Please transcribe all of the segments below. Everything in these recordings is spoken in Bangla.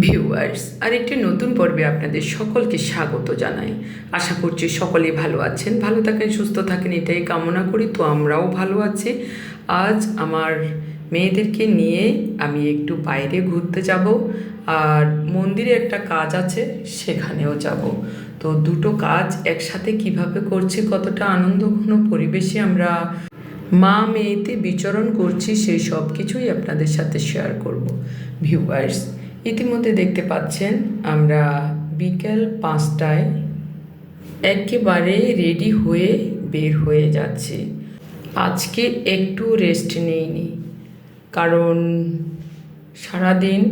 ভিউয়ার্স আরেকটি নতুন পর্বে আপনাদের সকলকে স্বাগত জানাই। আশা করছি সকলেই ভালো আছেন, ভালো থাকেন, সুস্থ থাকেন, এটাই কামনা করি, তো আমরাও ভালো আছি। আজ আমার মেয়েদেরকে নিয়ে আমি একটু বাইরে ঘুরতে যাব, আর মন্দিরে একটা কাজ আছে, সেখানেও যাব। তো দুটো কাজ একসাথে কীভাবে করছি, কতটা আনন্দঘন পরিবেশে আমরা মা মেয়েতে বিচরণ করছি, সেই সব কিছুই আপনাদের সাথে শেয়ার করব। ভিউয়ার্স ইতিমধ্যে দেখতে পাচ্ছেন আমরা বিকেল পাঁচটায় একেবারে রেডি হয়ে বের হয়ে যাচ্ছি। আজকে একটু রেস্ট নেইনি, কারণ সারাদিন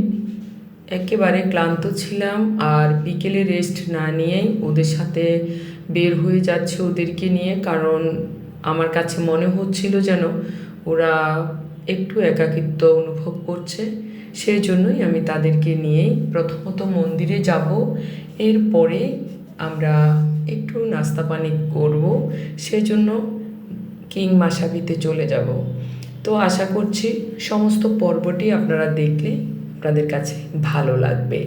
একেবারে ক্লান্ত ছিলাম আর বিকেলে রেস্ট না নিয়েই ওদের সাথে বের হয়ে যাচ্ছে ওদেরকে নিয়ে, কারণ আমার কাছে মনে হচ্ছিল যেন ওরা একটু একাকিত্ব অনুভব করছে। সেই জন্যই আমি তাদেরকে নিয়েই প্রথমত মন্দিরে যাব। এরপরে আমরা একটু নাস্তা পানি করব। সেজন্য কিং মাসাবিতে চলে যাব। তো আশা করছি সমস্ত পর্বটি আপনারা দেখলে আপনাদের কাছে ভালো লাগবে।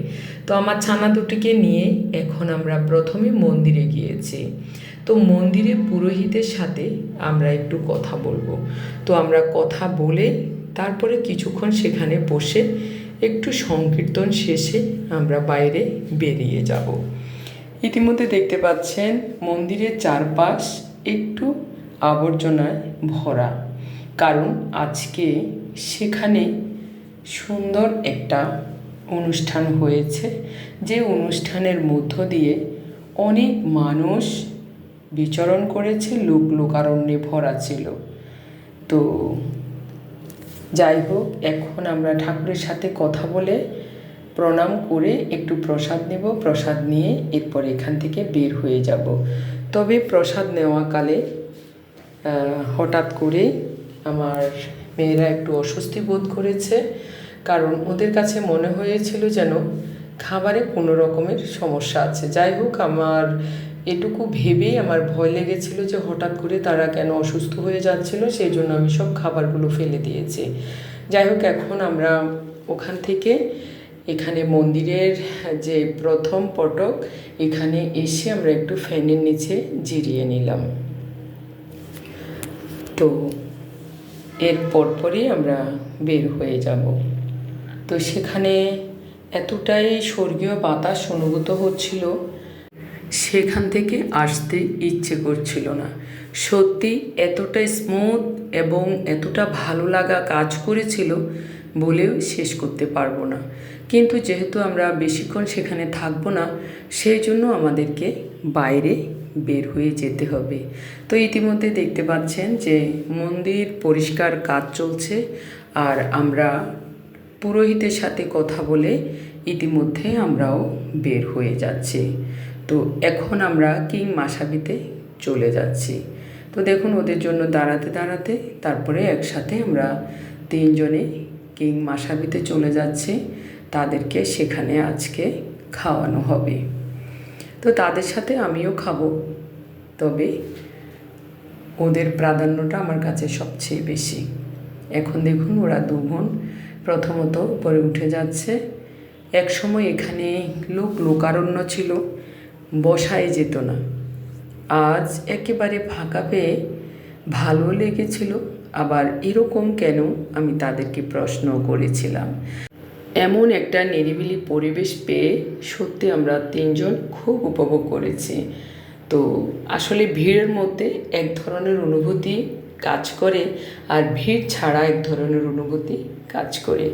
তো আমার ছানা দুটিকে নিয়ে এখন আমরা প্রথমে মন্দিরে গিয়েছি। তো মন্দিরে পুরোহিতের সাথে আমরা একটু কথা বলব। তো আমরা কথা বলে তারপরে কিছুক্ষণ সেখানে বসে একটু সংকীর্তন শেষে আমরা বাইরে বেরিয়ে যাব। ইতিমধ্যে দেখতে পাচ্ছেন মন্দিরের চারপাশ একটু আবর্জনায় ভরা। কারণ আজকে সেখানে সুন্দর একটা অনুষ্ঠান হয়েছে। যে অনুষ্ঠানের মধ্য দিয়ে অনেক মানুষ বিচরণ করেছে, লোক লোকারণ্যে ভরা ছিল। তো যাই হোক এখন আমরা ঠাকুরের সাথে কথা বলে প্রণাম করে একটু প্রসাদ নেব। প্রসাদ নিয়ে এরপর এখান থেকে বের হয়ে যাব। তবে প্রসাদ নেওয়াকালে হঠাৎ করে আমার মেয়েরা একটু অস্বস্তি বোধ করেছে। কারণ ওদের কাছে মনে হয়েছিল যেন খাবারে কোনো রকমের সমস্যা আছে। যাই হোক আমার এটুকু ভেবেই আমার ভয় লেগেছিল যে হঠাৎ করে তারা কেন অসুস্থ হয়ে যাচ্ছিল, সেই জন্য আমি সব খাবারগুলো ফেলে দিয়েছি। যাই হোক, এখন আমরা ওখান থেকে এখানে মন্দিরের যে প্রথম পটক, এখানে এসে আমরা একটু ফ্যানের নিচে জিরিয়ে নিলাম। তো এর পরপরই আমরা বের হয়ে যাব। তো সেখানে এতটাই স্বর্গীয় বাতাস অনুভূত হচ্ছিল সেখান থেকে আসতে ইচ্ছে করছিল না। সত্যি এতটা স্মুথ এবং এতটা ভালো লাগা কাজ করেছিল বলেও শেষ করতে পারব না। কিন্তু যেহেতু আমরা বেশিক্ষণ সেখানে থাকব না, সেই জন্য আমাদেরকে বাইরে বের হয়ে যেতে হবে। তো ইতিমধ্যে দেখতে পাচ্ছেন যে মন্দির পরিষ্কার কাজ চলছে আর আমরা পুরোহিতের সাথে কথা বলে ইতিমধ্যে আমরাও বের হয়ে যাচ্ছি। তো এখন আমরা কিং মাসাবিতে চলে যাচ্ছি। তো দেখুন, ওদের জন্য দাঁড়াতে দাঁড়াতে তারপরে একসাথে আমরা তিনজনে কিং মাসাবিতে চলে যাচ্ছি। তাদেরকে সেখানে আজকে খাওয়ানো হবে। তো তাদের সাথে আমিও খাব। তবে ওদের প্রাধান্যটা আমার কাছে সবচেয়ে বেশি। এখন দেখুন, ওরা দু বোন প্রথমত উপরে উঠে যাচ্ছে। এক সময় এখানে লোক লোকারণ্য ছিল। বসাই যেত না। আজ একেবারে ফাঁকা পেয়ে ভালো লেগেছিল, আবার এরকম কেন আমি তাদেরকে প্রশ্ন করেছিলাম। এমন একটা নিরিবিলি পরিবেশ পেয়ে সত্যি আমরা তিনজন খুব উপভোগ করেছি। তো আসলে ভিড়ের মধ্যে এক ধরনের অনুভূতি কাজ করে, আর ভিড় ছাড়া এক ধরনের অনুভূতি কাজ করে।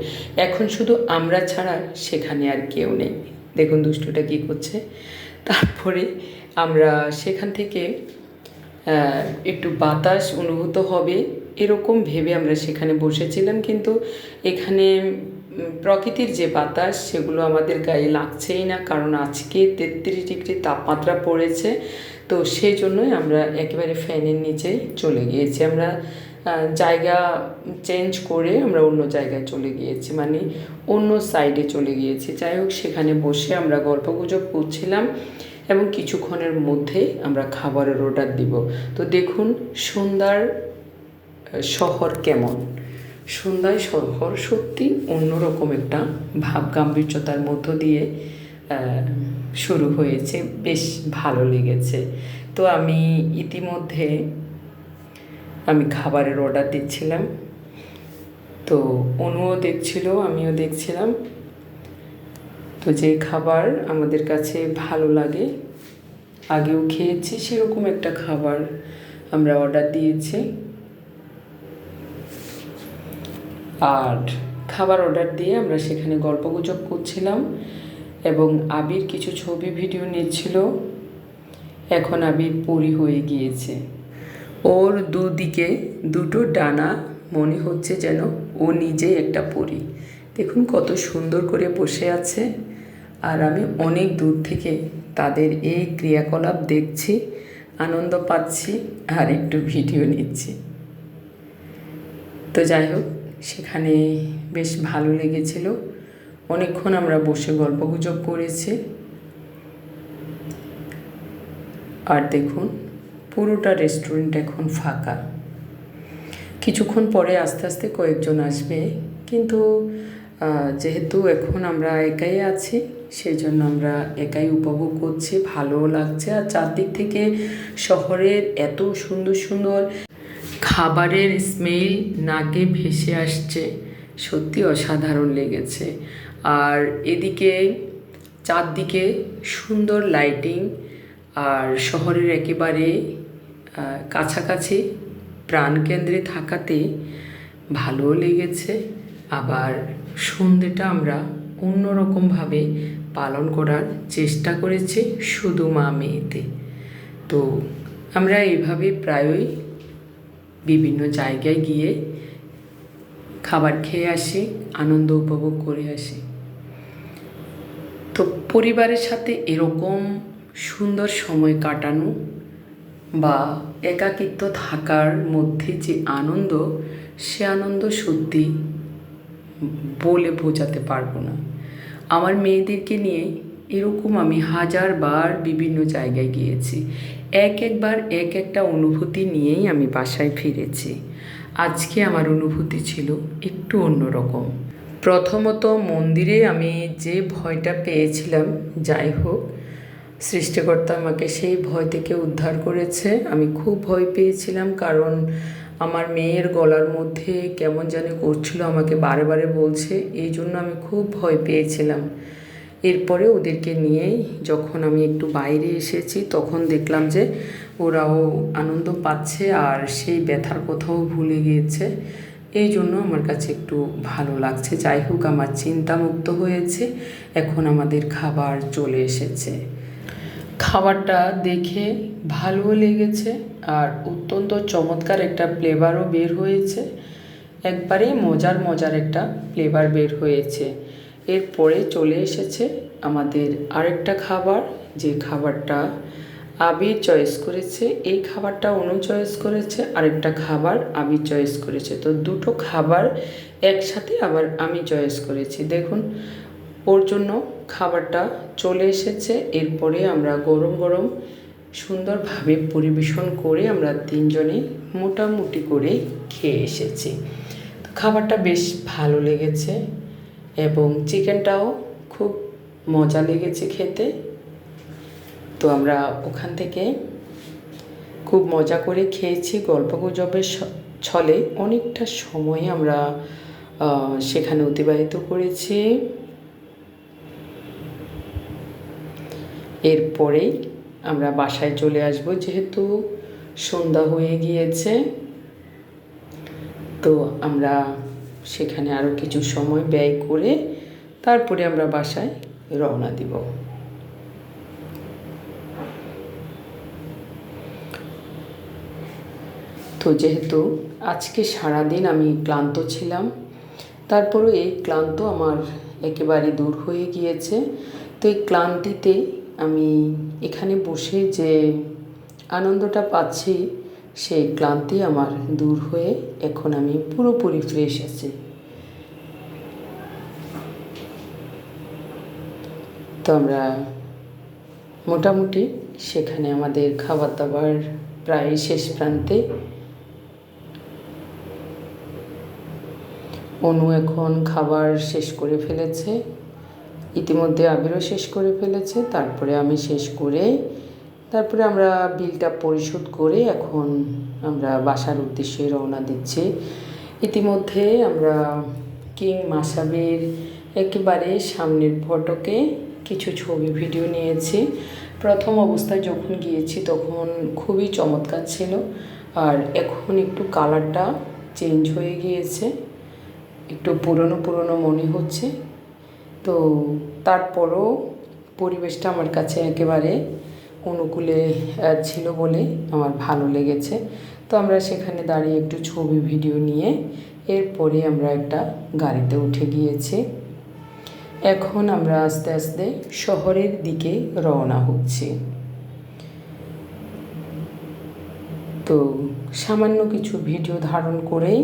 এখন শুধু আমরা ছাড়া সেখানে আর কেউ নেই। দেখুন দুষ্টুটা কী করছে। তারপরে আমরা সেখান থেকে একটু বাতাস অনুভূত হবে, এরকম ভেবে আমরা সেখানে বসেছিলাম। কিন্তু এখানে প্রকৃতির যে বাতাস, সেগুলো আমাদের গায়ে লাগছেই না। কারণ আজকে তেত্রিশ ডিগ্রি তাপমাত্রা পড়েছে। তো সেই জন্যই আমরা একেবারে ফ্যানের নিচে চলে গিয়েছি। আমরা জায়গা চেঞ্জ করে আমরা অন্য জায়গায় চলে গিয়েছি মানে অন্য সাইডে চলে গিয়েছি। যাই হোক, সেখানে বসে আমরা গল্পগুজব করছিলাম এবং কিছুক্ষণের মধ্যেই আমরা খাবারের অর্ডার দিব। তো দেখুন সন্ধ্যার শহর কেমন? সন্ধ্যায় শহর সত্যি অন্যরকম একটা ভাব গাম্ভীর্যতার মধ্য দিয়ে শুরু হয়েছে। বেশ ভালো লেগেছে। তো আমি ইতিমধ্যে আমি খাবারের অর্ডার দিচ্ছিলাম। তো অনুও দেখছিল, আমিও দেখছিলাম। তো যে খাবার আমাদের কাছে ভালো লাগে, আগেও খেয়েছি, সেরকম একটা খাবার আমরা অর্ডার দিয়েছি। আর খাবার অর্ডার দিয়ে আমরা সেখানে গল্পগুজব করছিলাম এবং আবির কিছু ছবি ভিডিও নিচ্ছিল। এখন আবির পরি হয়ে গিয়েছে। ওর দুদিকে দুটো ডানা মনে হচ্ছে যেন ও নিজেই একটা পরি। দেখুন কত সুন্দর করে বসে আছে। আর আমি অনেক দূর থেকে তাদের এই ক্রিয়াকলাপ দেখছি, আনন্দ পাচ্ছি আর একটু ভিডিও নিচ্ছি। তো যাই হোক, সেখানে বেশ ভালো লেগেছিল। অনেকক্ষণ আমরা বসে গল্পগুজব করেছি। আর দেখুন পুরোটা রেস্টুরেন্ট এখন ফাঁকা। কিছুক্ষণ পরে আস্তে আস্তে কয়েকজন আসবে, কিন্তু যেহেতু এখন আমরা একাই আছি সেই জন্য আমরা একাই উপভোগ করছি, ভালোও লাগছে। আর চারদিক থেকে শহরের এত সুন্দর সুন্দর খাবারের স্মেল নাকে ভেসে আসছে। সত্যি অসাধারণ লেগেছে। আর এদিকে চারদিকে সুন্দর লাইটিং আর শহরের একেবারে কাছাকাছি প্রাণকেন্দ্রে থাকাতে ভালোও লেগেছে। আবার সন্ধেটা আমরা অন্যরকমভাবে পালন করার চেষ্টা করেছি শুধু মা মেয়েতে। তো আমরা এইভাবে প্রায়ই বিভিন্ন জায়গায় গিয়ে খাবার খেয়ে আসি, আনন্দ উপভোগ করে আসি। তো পরিবারের সাথে এরকম সুন্দর সময় কাটানো বা একাকিত্ব থাকার মধ্যে যে আনন্দ, সে আনন্দ সত্যি বলে বোঝাতে পারব না। আমার মেয়েদেরকে নিয়ে এরকম আমি হাজার বার বিভিন্ন জায়গায় গিয়েছি। এক একবার এক একটা অনুভূতি নিয়েই আমি বাসায় ফিরেছি। আজকে আমার অনুভূতি ছিল একটু অন্যরকম প্রথমত মন্দিরে আমি যে ভয়টা পেয়েছিলাম, যাই হোক সৃষ্টিকর্তা আমাকে সেই ভয় থেকে উদ্ধার করেছে। আমি খুব ভয় পেয়েছিলাম কারণ আমার মেয়ের গলার মধ্যে কেমন জানি করছিল, আমাকে বারে বারে বলছে। এই জন্য আমি খুব ভয় পেয়েছিলাম। এরপরে ওদেরকে নিয়েই যখন আমি একটু বাইরে এসেছি, তখন দেখলাম যে ওরাও আনন্দ পাচ্ছে আর সেই ব্যথার কথাও ভুলে গিয়েছে। এই জন্য আমার কাছে একটু ভালো লাগছে। যাই হোক, আমার চিন্তামুক্ত হয়েছে। এখন আমাদের খাবার চলে এসেছে। খাবারটা দেখে ভালোও লেগেছে আর অত্যন্ত চমৎকার একটা ফ্লেভারও বের হয়েছে। একবারে মজার মজার একটা ফ্লেভার বের হয়েছে। এরপরে চলে এসেছে আমাদের আরেকটা খাবার, যে খাবারটা আবির চয়েস করেছে। এই খাবারটা অনু চয়েস করেছে, আরেকটা খাবার আবির চয়েস করেছে। তো দুটো খাবার একসাথে আবার আমি চয়েস করেছি। দেখুন ওর জন্য খাবারটা চলে এসেছে। এরপরে আমরা গরম গরম সুন্দরভাবে পরিবেশন করে আমরা তিনজনে মোটামুটি করে খেয়ে এসেছি। খাবারটা বেশ ভালো লেগেছে এবং চিকেনটাও খুব মজা লেগেছে খেতে। তো আমরা ওখান থেকে খুব মজা করে খেয়েছি। গল্পগুজবের স- ছলে অনেকটা সময় আমরা সেখানে অতিবাহিত করেছি। এরপরে আমরা বাসায় চলে আসব, যেহেতু সন্ধ্যা হয়ে গিয়েছে। তো আমরা সেখানে আরও কিছু সময় ব্যয় করে তারপরে আমরা বাসায় রওনা দিব। তো যেহেতু আজকে সারাদিন আমি ক্লান্ত ছিলাম, তারপরও এই ক্লান্ত আমার একেবারে দূর হয়ে গিয়েছে। তো এই ক্লান্তিতে আমি এখানে বসে যে আনন্দটা পাচ্ছি সেই ক্লান্তি আমার দূর হয়ে এখন আমি পুরোপুরি ফ্রেশ আছি। তো আমরা মোটামুটি সেখানে আমাদের খাবার দাবার প্রায় শেষ প্রান্তে। অনু এখন খাবার শেষ করে ফেলেছে। ইতিমধ্যে আবিরও শেষ করে ফেলেছে। তারপরে আমি শেষ করে, তারপরে আমরা বিলটা পরিশোধ করে এখন আমরা বাসার উদ্দেশ্যে রওনা দিচ্ছি। ইতিমধ্যে আমরা কিং মাসাবের একেবারে সামনের ফটোকে কিছু ছবি, ভিডিও নিয়েছি। প্রথম অবস্থায় যখন গিয়েছি তখন খুবই চমৎকার ছিল আর এখন একটু কালারটা চেঞ্জ হয়ে গিয়েছে। একটু পুরনো পুরনো মনে হচ্ছে। তো তারপরও পরিবেশটা আমার কাছে একেবারে অনুকূলে ছিল বলে আমার ভালো লেগেছে। তো আমরা সেখানে দাঁড়িয়ে একটু ছবি, ভিডিও নিয়ে এরপরে আমরা একটা গাড়িতে উঠে গিয়েছি। এখন আমরা আস্তে আস্তে শহরের দিকে রওনা হচ্ছি। তো সামান্য কিছু ভিডিও ধারণ করেই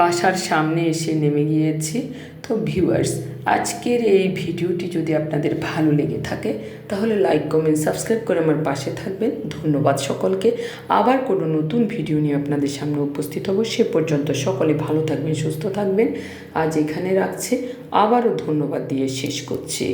বাসার সামনে এসে নেমে গিয়েছি। তো ভিউয়ার্স আজকের এই ভিডিওটি যদি আপনাদের ভালো লেগে থাকে, তাহলে লাইক কমেন্ট সাবস্ক্রাইব করে আমার পাশে থাকবেন। ধন্যবাদ সকলকে। আবার কোনো নতুন ভিডিও নিয়ে আপনাদের সামনে উপস্থিত হব। সে পর্যন্ত সকলে ভালো থাকবেন, সুস্থ থাকবেন। আজ এখানে রাখছে। আবারও ধন্যবাদ দিয়ে শেষ করছি।